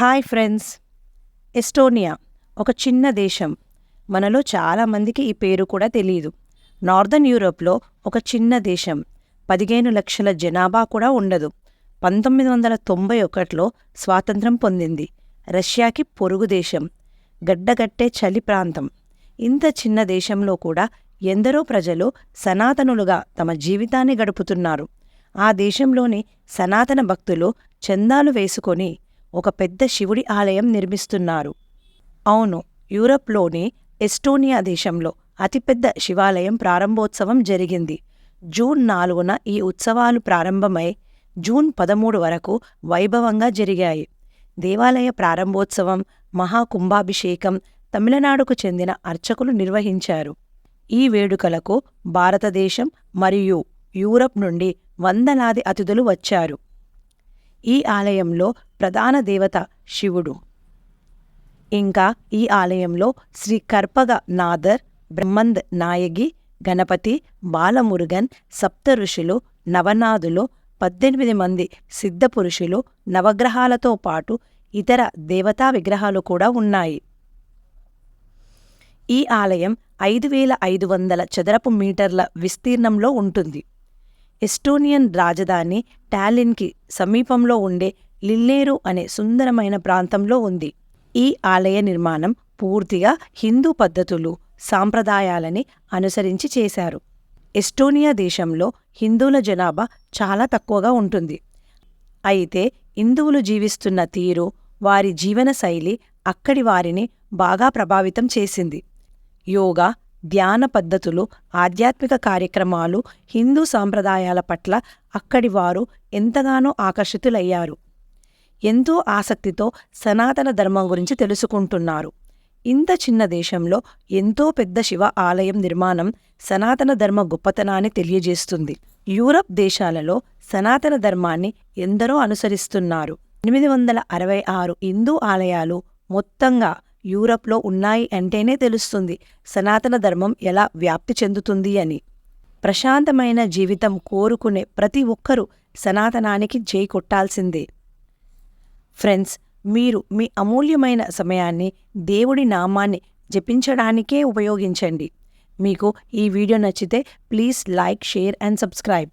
Hi friends. Estonia ఒక చిన్న దేశం. మనలో చాలామందికి ఈ పేరు కూడా తెలియదు నార్దర్న్ యూరోప్లో ఒక చిన్న దేశం. పదిహేను లక్షల జనాభా కూడా ఉండదు. పంతొమ్మిది వందల తొంభై ఒకటిలో స్వాతంత్రం పొందింది. రష్యాకి పొరుగు దేశం. గడ్డగట్టే చలి ప్రాంతం. ఇంత చిన్న దేశంలో కూడా ఎందరో ప్రజలు సనాతనులుగా తమ జీవితాన్ని గడుపుతున్నారు. ఆ దేశంలోని సనాతన భక్తులు చందాలు వేసుకొని ఒక పెద్ద శివుడి ఆలయం నిర్మిస్తున్నారు. అవును యూరప్లోని ఎస్టోనియా దేశంలో అతిపెద్ద శివాలయం ప్రారంభోత్సవం జరిగింది. జూన్ నాలుగున ఈ ఉత్సవాలు ప్రారంభమై జూన్ పదమూడు వరకు వైభవంగా జరిగాయి. దేవాలయ ప్రారంభోత్సవం మహాకుంభాభిషేకం తమిళనాడుకు చెందిన అర్చకులు నిర్వహించారు. ఈ వేడుకలకు భారతదేశం మరియు యూరప్ నుండి వందలాది అతిథులు వచ్చారు. ఈ ఆలయంలో ప్రధాన దేవత శివుడు. ఇంకా ఈ ఆలయంలో శ్రీ కర్పగ నాదర్ బ్రహ్మంద్ నాయగి గణపతి బాలమురుగన్ సప్త ఋషులు నవనాథులు పద్దెనిమిది మంది సిద్ధపురుషులు నవగ్రహాలతో పాటు ఇతర దేవతా విగ్రహాలు కూడా ఉన్నాయి. ఈ ఆలయం ఐదు వేల ఐదు వందల చదరపు మీటర్ల విస్తీర్ణంలో ఉంటుంది. ఎస్టోనియన్ రాజధాని టాలిన్కి సమీపంలో ఉండే లిల్లేరు అనే సుందరమైన ప్రాంతంలో ఉంది. ఈ ఆలయ నిర్మాణం పూర్తిగా హిందూ పద్ధతులు సాంప్రదాయాలని అనుసరించి చేశారు. ఎస్టోనియా దేశంలో హిందువుల జనాభా చాలా తక్కువగా ఉంటుంది. అయితే హిందువులు జీవిస్తున్న తీరు వారి జీవనశైలి అక్కడి వారిని బాగా ప్రభావితం చేసింది. యోగా ధ్యాన పద్ధతులు ఆధ్యాత్మిక కార్యక్రమాలు హిందూ సాంప్రదాయాల పట్ల అక్కడి వారు ఎంతగానో ఆకర్షితులయ్యారు. ఎంతో ఆసక్తితో సనాతన ధర్మం గురించి తెలుసుకుంటున్నారు. ఇంత చిన్న దేశంలో ఎంతో పెద్ద శివ ఆలయం నిర్మాణం సనాతన ధర్మ గొప్పతనాన్ని తెలియజేస్తుంది. యూరప్ దేశాలలో సనాతన ధర్మాన్ని ఎందరో అనుసరిస్తున్నారు. ఎనిమిది వందల అరవై ఆరు హిందూ ఆలయాలు మొత్తంగా యూరప్లో ఉన్నాయి అంటేనే తెలుస్తుంది సనాతన ధర్మం ఎలా వ్యాప్తి చెందుతుంది అని. ప్రశాంతమైన జీవితం కోరుకునే ప్రతి ఒక్కరూ సనాతనానికి జై కొట్టాల్సిందే. ఫ్రెండ్స్ మీరు మీ అమూల్యమైన సమయాన్ని దేవుడి నామాన్ని జపించడానికే ఉపయోగించండి. మీకు ఈ వీడియో నచ్చితే please like share and subscribe